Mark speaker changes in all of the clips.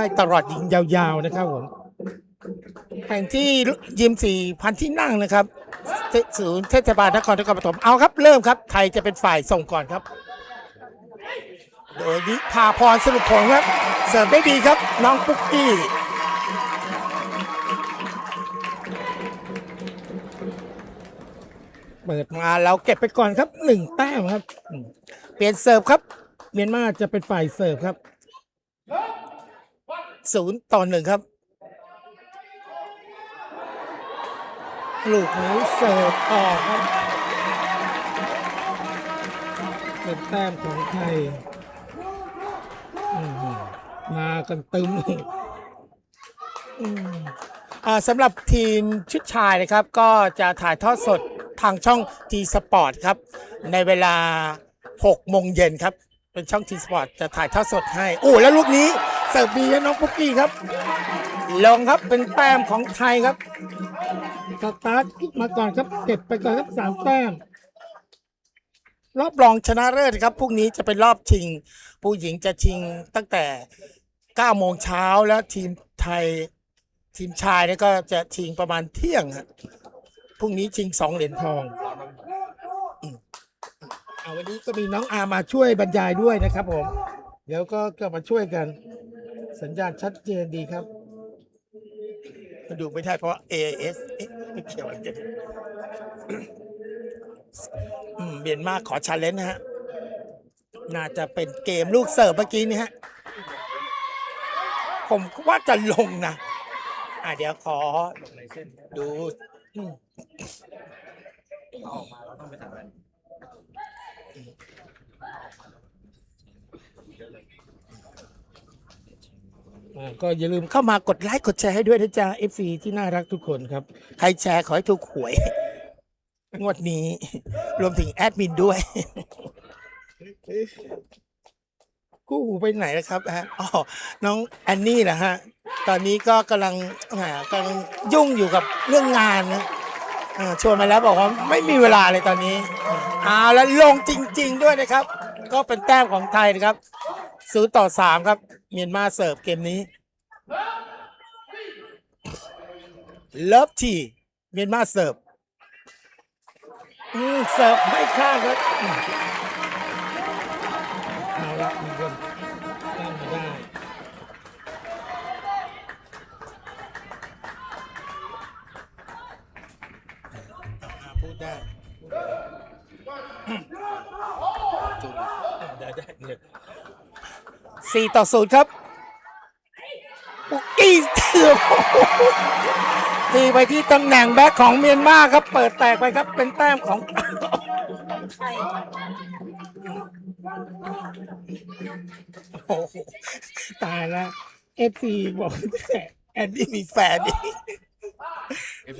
Speaker 1: ได้ตลอดยิงยาวๆนะครับผมแข่งที่ยิมสี่พันที่นั่งนะครับศูนย์เทศบาลนครนครปฐมเอาครับเริ่มครับ ไทยจะเป็นฝ่ายส่งก่อนครับโดยนิพาพรสรุปผลครับ เสิร์ฟได้ดีครับ น้องปุ๊กกี้เปิดมาเราเก็บไปก่อนครับหนึ่งแต้มครับ เปลี่ยนเสิร์ฟครับ เมียนมาจะเป็นฝ่ายเสิร์ฟครับ ศูนย์ต่อหนึ่งครับ ลูกนี้เสิร์ฟออกครับเป็นแต้มของไทยมากันตึมอือ่าสำหรับทีมชุดชายนะครับ ก็จะถ่ายทอดสดทางช่องทีสปอร์ตครับ ในเวลา6โมงเย็นครับ เป็นช่องทีสปอร์ตจะถ่ายทอดสดให้ โอ้แล้วลูกนี้ เสิร์ฟดีนะน้องปุ๊กกี้ครับ ลงครับเป็นแต้มของไทยครับสตาร์ทมาก่อนครับเก็บไปก่อนครับสามแต้มรอบรองชนะเลิศครับพรุ่งนี้จะเป็นรอบชิง ผู้หญิงจะชิงตั้งแต่9โมงเช้าแล้วทีมไทยทีมชายเนี่ยก็จะชิงประมาณเที่ยงฮะพรุ่งนี้ชิงสองเหรียญทองอืมเอาวันนี้ก็มีน้องอามาช่วยบรรยายด้วยนะครับผม เดี๋ยวก็ก็มาช่วยกัน สัญญาณชัดเจนดีครับดูไม่ได้เพราะ AIS เอ๊ะไม่เกี่ยวอะไรกันมเบียนมากขอชาเลนจ์นะฮะ น่าจะเป็นเกมลูกเสิร์ฟเมื่อกี้นี่ฮะ ผมว่าจะลงนะ อะเดี๋ยวขอดูอืมอ่าก็อย่าลืมเข้ามากดไลค์กดแชร์ให้ด้วยนะจ๊ะ FC ที่น่ารักทุกคนครับ ใครแชร์ขอให้ถูกหวย งวดนี้ รวมถึงแอดมินด้วย กู้หูไปไหนนะครับฮะอ๋อน้องแอนนี่นะฮะ ตอนนี้ก็กำลังอ่ากำลังยุ่งอยู่กับเรื่องงานนะอ่าชวนมาแล้วบอกว่าไม่มีเวลาเลยตอนนี้อ่าแล้วลงจริง ๆ ด้วยนะครับ ก็เป็นแต้มของไทยนะครับศูนย์ต่อสามครับ เมียนมาเสิร์ฟเกมนี้ เลิฟทีเมียนมาเสิร์ฟเสิร์ฟไม่ข้างครับอืมเอาละมีคนตั้งมาได้อ่าพูดได้จุดได้ได้เลย สี่ต่อศูนย์ครับปุกกี้เถือบตีไปที่ตำแหน่งแบ็คของเมียนมาครับ เปิดแตกไปครับเป็นแต้มของไทยโอ้โหตายแล้วเอฟซีบอกแต่แอนดี้มีแฟนอีก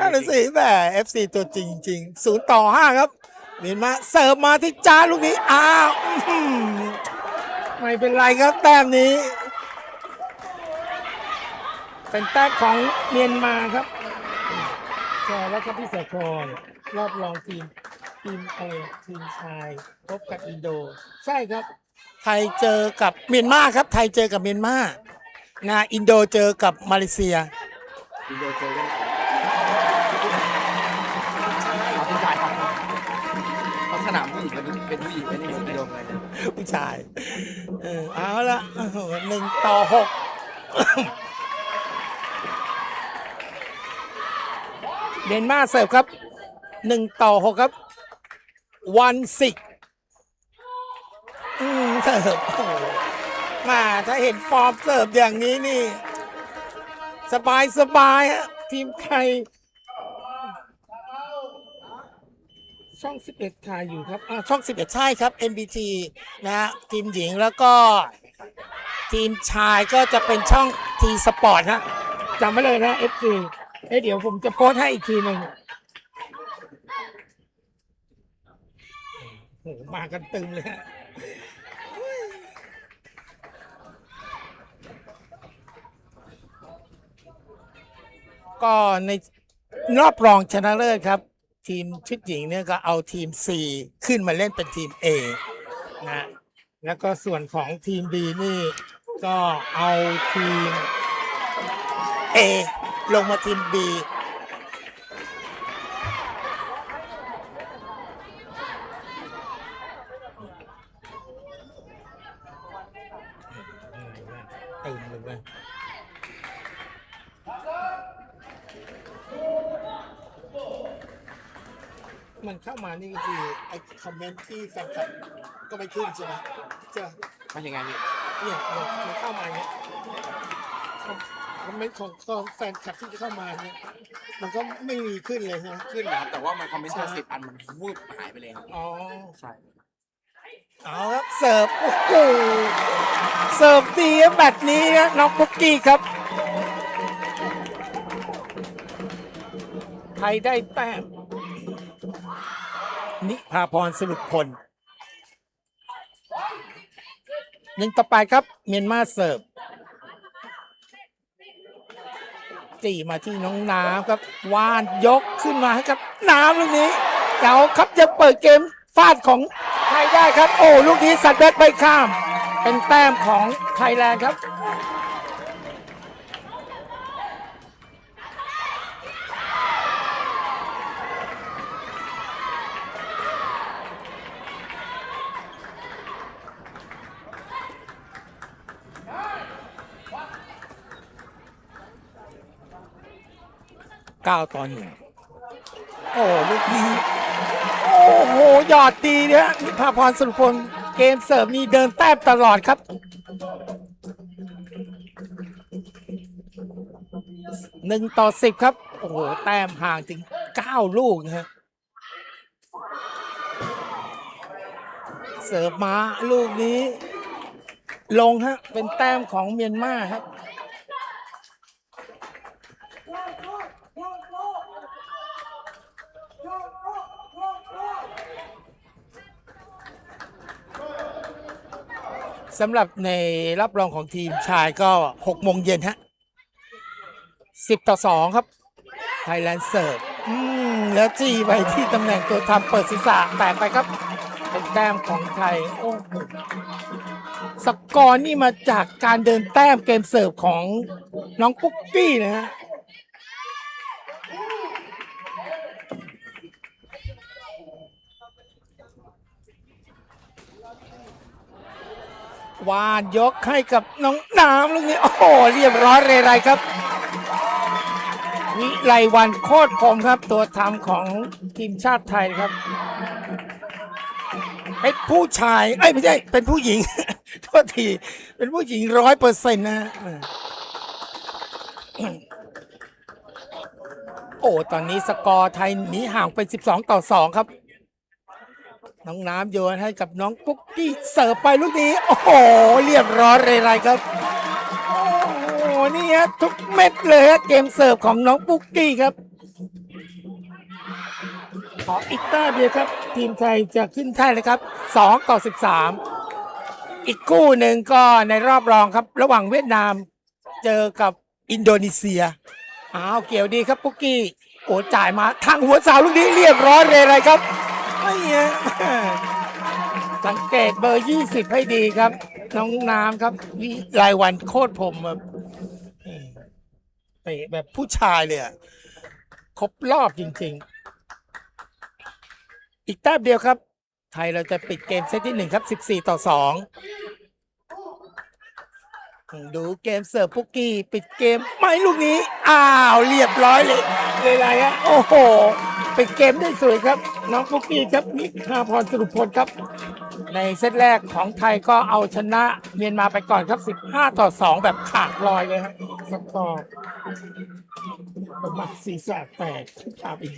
Speaker 1: นั่นนะสิแหม FC ตัวจริงจริงศูนย์ต่อห้าครับเมียนมาเสิร์ฟมาที่จานลูกนี้อ้าวอื้อหือ ไม่เป็นไรครับแต้มนี้ เป็นแต้มของเมียนมาครับแชร์แล้วครับพี่สกรรอบรองทีมทีมอะไรทีมชายพบกับอินโด ใช่ครับ ไทยเจอกับเมียนมาครับ ไทยเจอกับเมียนมานะอินโดเจอกับมาเลเซีย
Speaker 2: อินโดเจอกัน ราะสนามผู้หญิงเป็นผู้หญิงเป็นอินโดไง
Speaker 1: ผู้ชายเออเอาละโอ้โหหนึ่งต่อหกเดนมาร์กเสิร์ฟครับหนึ่งต่อหกครับ วันสิกอืมเสิร์ฟโอ้โหมาถ้าเห็นฟอร์มเสิร์ฟอย่างนี้นี่ สบายสบายฮะทีมไทย ช่อง 11ถ่ายอยู่ครับอ่าช่อง 11 ใช่ครับ NBT นะฮะทีมหญิงแล้วก็ทีมชายก็จะเป็นช่อง T Sport ฮะจำไว้เลยนะ FC เอ้ยเดี๋ยวผมจะโพสต์ให้อีกทีหนึ่งโอ้โหมากันตึงเลยฮะ ก็ในรอบรองชนะเลิศครับ ทีมชุดหญิงเนี่ยก็เอาทีม C ขึ้นมาเล่นเป็นทีม A นะแล้วก็ส่วนของทีม B นี่ก็เอาทีม A ลงมาทีม B ตึมเลยเว้ย มันเข้ามานี่ก็คือไอ้คอมเมนต์ที่แฟนคลับก็ไม่ขึ้นใช่ไหมใช่ปะ
Speaker 2: ไม่ยังไงพี่
Speaker 1: เนี่ยมันมันเข้ามาอย่างเงี้ยคอมเมนต์ของของแฟนคลับที่จะเข้ามาเนี่ยมันก็ไม่มีขึ้นเลยใช่ไหม
Speaker 2: ขึ้นนะครับแต่ว่ามันคอมเมนต์แค่สิบอันมันวูบหายไปเลยครับ
Speaker 1: อ๋อ
Speaker 2: ใช่
Speaker 1: เอาครับเสิร์ฟโอ้โหเสิร์ฟดีครับแบตนี้นะน้องปุ๊กกี้ครับไทยได้แต้ม นิพาพรสรุปผลยิงต่อไปครับ เมียนมาเสิร์ฟจีมาที่น้องน้ำครับวานยกขึ้นมาให้กับน้ำลูกนี้เก๋าครับจะเปิดเกมฟาดของไทยได้ครับ โอ้ลูกนี้สัตว์แบทไปข้าม เป็นแต้มของไทยแลนด์ครับ เก้าต่อหนึ่งโอ้ลูกนี้โอ้โหหยอดดีเนี่ยนิพาพรสุรพลเกมเสิร์ฟนี่เดินแต้มตลอดครับ หนึ่งต่อสิบครับ โอ้โห แต้มห่างถึงเก้าลูกนะฮะเสิร์ฟมาลูกนี้ ลงฮะ เป็นแต้มของเมียนมาครับ สำหรับในรับรองของทีมชายก็6โมงเย็นฮะ10 ต่อ 2 ครับ ไทยแลนด์เสิร์ฟอืมแล้วจี้ไปที่ตำแหน่งตัวทำเปิดศีรษะแตกไปครับ เป็นแต้มของไทย โอ้โหสกอร์นี่มาจากการเดินแต้มเกมเสิร์ฟของน้องปุ๊กกี้นะฮะ วานยกให้กับน้องน้ำลูกนี้ โอ้โหเรียบร้อยเรไรครับ วิไลวันโคตรพรมครับ ตัวทำของทีมชาติไทยครับ เป็นผู้ชาย เอ้ย ไม่ใช่ เป็นผู้หญิง โทษที เป็นผู้หญิงร้อยเปอร์เซ็นต์นะฮะโอ้ ตอนนี้สกอร์ไทยหนีห่างเป็น 12 ต่อ 2 ครับ น้องน้ำโยนให้กับน้องปุ๊กกี้เสิร์ฟไปลูกนี้ โอ้โห เรียบร้อยเลยไรครับ โอ้โหนี่ฮะทุกเม็ดเลยฮะเกมเสิร์ฟของน้องปุ๊กกี้ครับ ขออีกต้าเดียวครับ ทีมไทยจะขึ้นแท่นเลยครับ2ต่อ13 อีกคู่หนึ่งก็ในรอบรองครับ ระหว่างเวียดนามเจอกับอินโดนีเซียอ้าวเกี่ยวดีครับปุ๊กกี้โอ้จ่ายมาทางหัวเสาลูกนี้เรียบร้อยเลยไรครับ ไม่เงสังเกตเบอร์ 20 ให้ดีครับ น้องน้ำครับวิรายวันโคตรผมแบบเตะแบบผู้ชายเลยอะครบรอบจริง ๆ อีกแต้มเดียวครับ ไทยเราจะปิดเกมเซตที่หนึ่งครับ 14 ต่อ 2 ดูเกมเสิร์ฟปุกกี้ปิดเกมไม่ลูกนี้ อ้าวเรียบร้อยเลยเลยไรฮะโอ้โหปิดเกมได้สวยครับ น้องปุกกี้ครับนิพาพรสรุปพลครับ ในเซตแรกของไทยก็เอาชนะเมียนมาไปก่อนครับ 15 ต่อ 2 แบบขาดลอยเลยครับสกอร์ประมาณศีรษะแตกขามอีก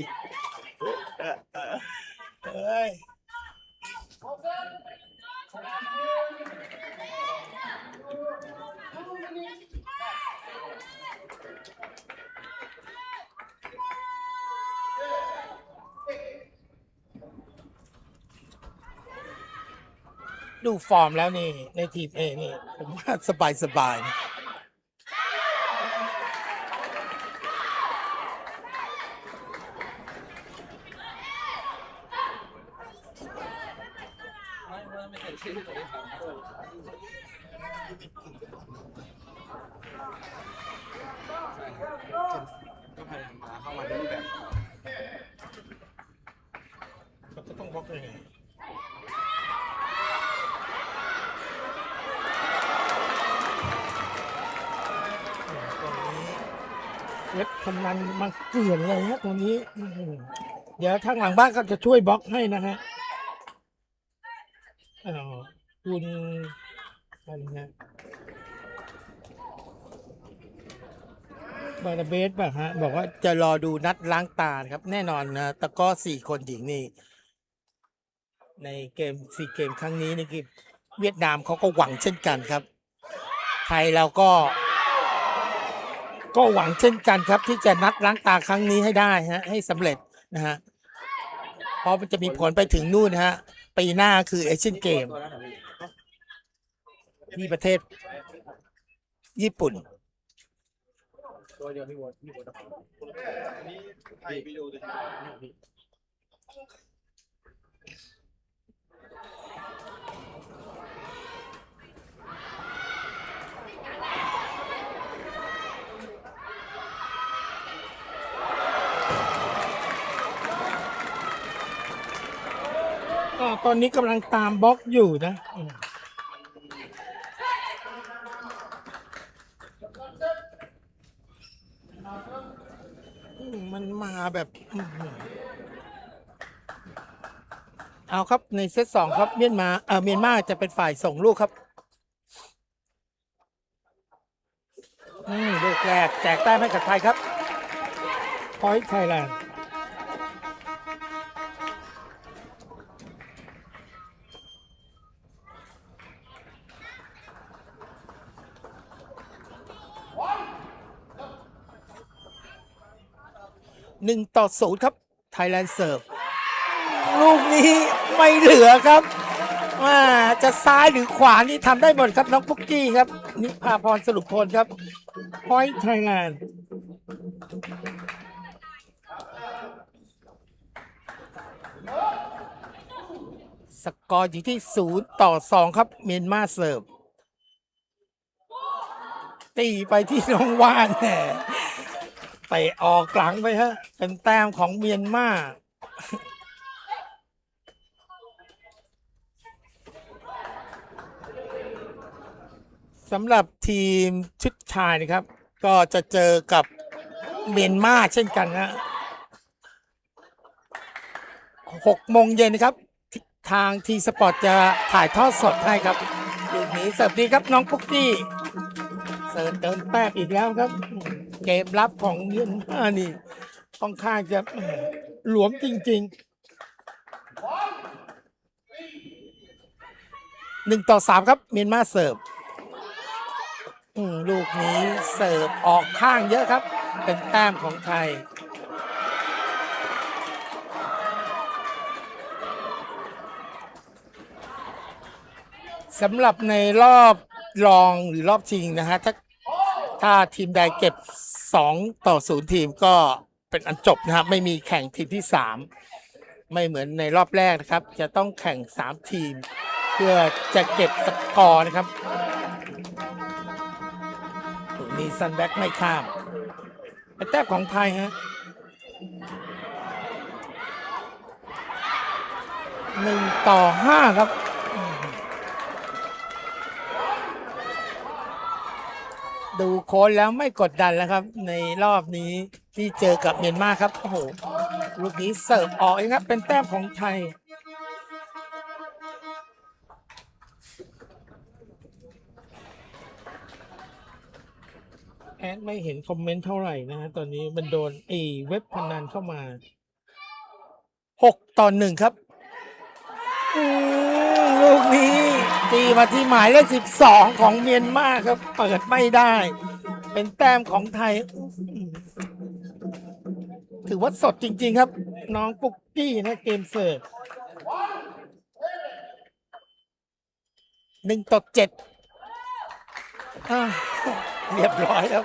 Speaker 1: เอ้ย ดูฟอร์มแล้วนี่ ในทีมเอนี่ ผมว่าสบายสบายนะ
Speaker 2: ไม่ไม่ไม่ใช่ชื่อเลยครับ ก็พยายามพาเข้ามาในรูปแบบ
Speaker 1: เราก็ต้องบล็อกยังไงตรงนี้ เว็บพนันมาเกลื่อนเลยฮะตรงนี้เดี๋ยวทางหลังบ้านก็จะช่วยบล็อกให้นะฮะอ้าวคุณอะไรนะบาร์เบสป่ะฮะ บอกว่าจะรอดูนัดล้างตาครับ แน่นอนนะตะก้อสี่คนหญิงนี่ ในเกมสี่เกมครั้งนี้นี่คือเวียดนามเขาก็หวังเช่นกันครับ ไทยเราก็ ก็หวังเช่นกันครับ ที่จะนัดล้างตาครั้งนี้ให้ได้ฮะให้สำเร็จนะฮะเพราะมันจะมีผลไปถึงนู่นนะฮะปีหน้าคือเอเชียนเกม
Speaker 2: ตัวนั้นพี่
Speaker 1: ที่ประเทศ ญี่ปุ่น
Speaker 2: ตัวเดียวพี่วอพี่วอนี่ไทยไปดูดิ
Speaker 1: ตอนนี้กำลังตามบล็อกอยู่นะมันมาแบบเอาครับในเซตสองครับเมียนมาเออเมียนมาจะเป็นฝ่ายส่งลูกครับอืมลูกแรกแจกแต้มให้กับไทยครับพอยไทยแลนด์ หนึ่งต่อศูนย์ครับ ไทยแลนด์เสิร์ฟ ลูกนี้ไม่เหลือครับว่าจะซ้ายหรือขวานี่ทำได้หมดครับน้องปุ๊กกี้ครับ นิพาพรสรุปพลครับพอยไทยแลนด์สกอร์อยู่ที่ศูนย์ต่อสองครับเมียนมาเสิร์ฟตีไปที่น้องว่านแห มไปออกหลังไปฮะเป็นแต้มของเมียนมาสำหรับทีมชุดชายนะครับ ก็จะเจอกับเมียนมาเช่นกันนะหกโมงเย็นนะครับ ทางทีสปอร์ตจะถ่ายทอดสดให้ครับลูกนี้เสิร์ฟดีครับน้องปุ๊กกี้ เสิร์ฟเติมแต้มอีกแล้วครับ เกมรับของเมียนมานี่ค่อนข้างจะหลวมจริงๆหนึ่งต่อสามครับ เมียนมาเสิร์ฟลูกนี้เสิร์ฟออกข้างเยอะครับ เป็นแต้มของไทยสำหรับในรอบรองหรือรอบชิงนะฮะถ้า ถ้าทีมใดเก็บ 2 ต่อ 0 ทีมก็เป็นอันจบนะครับ ไม่มีแข่งทีมที่ 3 ไม่เหมือนในรอบแรกนะครับ จะต้องแข่ง 3 ทีม เพื่อจะเก็บสกอร์นะครับมีซันแบ็กไม่ข้ามแต้มของไทยฮะหนึ่งต่อห้าครับ ดูโค้ชแล้วไม่กดดันแล้วครับ ในรอบนี้ที่เจอกับเมียนมาครับโอ้โหลูกนี้เสิร์ฟออกเองครับ เป็นแต้มของไทย แอดไม่เห็นคอมเมนต์เท่าไหร่นะฮะตอนนี้มันโดนไอ้เว็บพนันเข้ามาหกต่อหนึ่งครับ ตีมาที่หมายเลขสิบสองของเมียนมาครับ เปิดไม่ได้ เป็นแต้มของไทย ถือว่าสดจริง ๆ ครับ น้องปุ๊กกี้นะเกมเสิร์ฟหนึ่งต่อเจ็ดเรียบร้อยแล้ว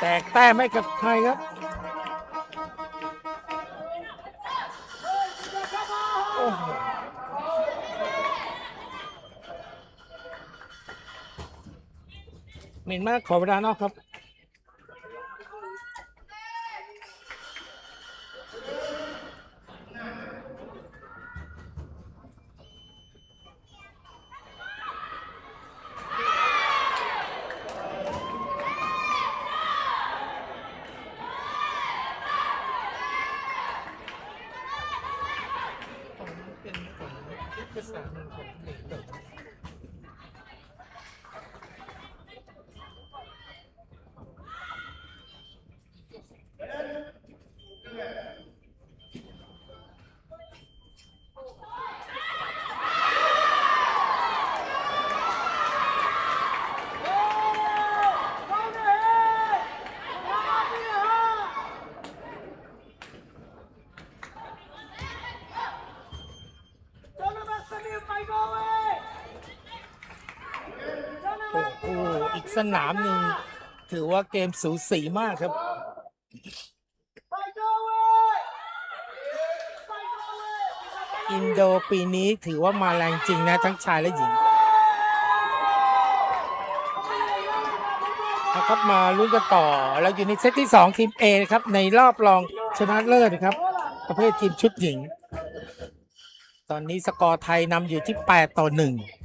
Speaker 1: แตกแต้มให้กับไทยครับ เมียนมากขอเวลานอกครับ เป็นของภาษาหนึ่งของเด็กเติบ โอ้โห อีกสนามหนึ่งถือว่าเกมสูสีมากครับ อินโดปีนี้ถือว่ามาแรงจริงนะทั้งชายและหญิงนะครับมาลุ้นกันต่อแล้วอยู่ในเซตที่ 2 ทีม A นะครับ ในรอบรองชนะเลิศนะครับ ประเภททีมชุดหญิง ตอนนี้สกอร์ไทยนำอยู่ที่ 8 ต่อ 1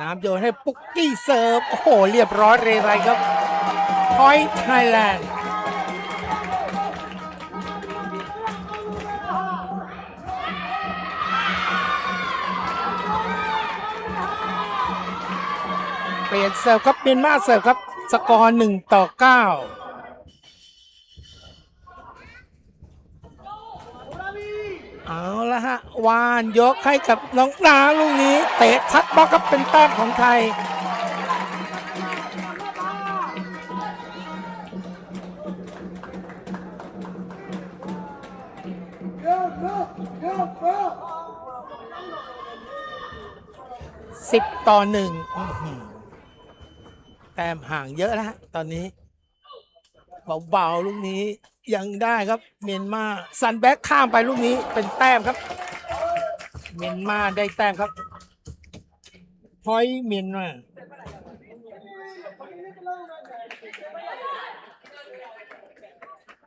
Speaker 1: น้ำโยนให้ปุ๊กกี้เซิร์ฟ โอ้โห เรียบร้อยเรไรครับพอยไทยแลนด์เปลี่ยนเสิร์ฟครับเมียนมาเสิร์ฟครับ สกอร์หนึ่งต่อเก้า เอาละฮะวานยกให้กับน้องนาลูกนี้ เตะชัดบล็อกครับเป็นแต้มของไทย สิบต่อหนึ่งแต้มห่างเยอะแล้วฮะตอนนี้ เบาๆลูกนี้ ยังได้ครับ เมียนมาซันแบ็กข้ามไปลูกนี้เป็นแต้มครับ เมียนมาได้แต้มครับพอยเมียนมา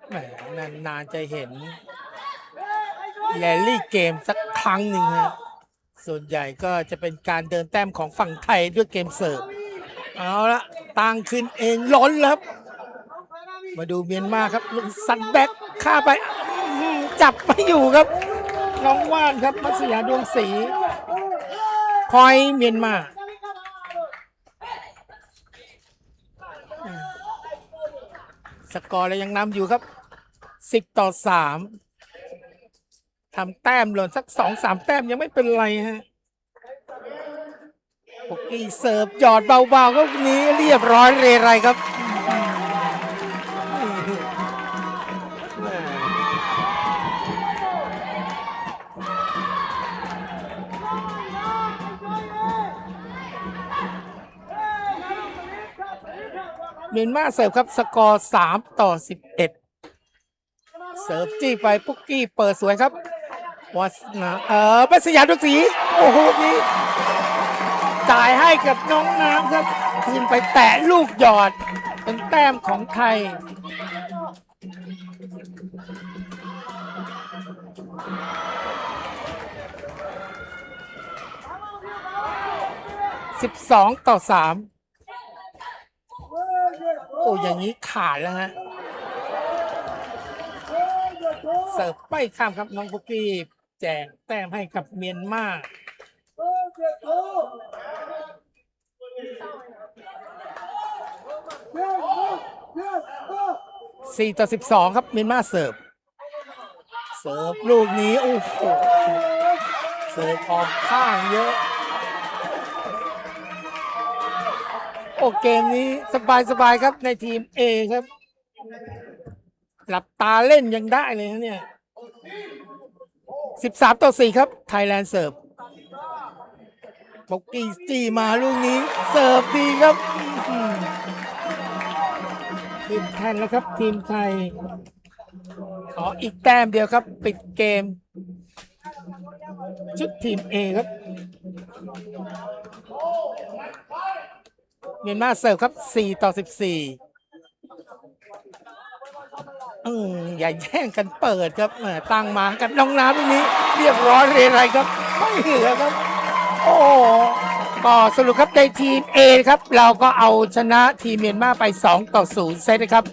Speaker 1: แหมนานๆจะเห็นแรลลี่เกมสักครั้งหนึ่งฮะส่วนใหญ่ก็จะเป็นการเดินแต้มของฝั่งไทยด้วยเกมเสิร์ฟ เอาละตั้งขึ้นเองล้นแล้วครับ มาดูเมียนมาครับลูกซันแบ็กข้าไปจับไม่อยู่ครับ น้องว่านครับมัสยาดวงศรีพอยเมียนมาสกอร์เรายังนำอยู่ครับสิบต่อสามทำแต้มหล่นสักสองสามแต้มยังไม่เป็นไรฮะปกกี้เสิร์ฟหยอดเบาๆก็นี้เรียบร้อยเรไรครับ เมียนมาเสิร์ฟครับสกอร์สามต่อสิบเอ็ดเสิร์ฟจี้ไปปุ๊กกี้เปิดสวยครับวัสนาเออปัสยามดุกสีโอ้โหนี่จ่ายให้กับน้องน้ำครับคืนไปแตะลูกหยอด เป็นแต้มของไทยสิบสองต่อสาม โอ้อย่างนี้ขาดแล้วฮะเสิร์ฟไม่ข้ามครับน้องปุกกี้แจกแต้มให้กับเมียนมาสี่ต่อสิบสองครับเมียนมาเสิร์ฟ เสิร์ฟลูกนี้ โอ้โห เสิร์ฟออกข้างเยอะ โอเกมนี้สบายๆครับในทีม A ครับ หลับตาเล่นยังได้เลยนะเนี่ยสิบสามต่อสี่ครับ ไทยแลนด์เสิร์ฟปกกี้จีมาลูกนี้ เสิร์ฟดีครับทีมแทนแล้วครับ ทีมไทย ขออีกแต้มเดียวครับ ปิดเกม ชุดทีม A ครับ เมียนมาเสิร์ฟครับ4ต่อ14อืมอย่าแย่งกันเปิดครับตั้งมากับน้องน้ำตรงนี้ เรียบร้อยเรไรครับ ไม่เหลือครับ โอ้ก็สรุปครับในทีม A ครับ เราก็เอาชนะทีมเมียนมาไป 2 ต่อ 0 เซตนะครับ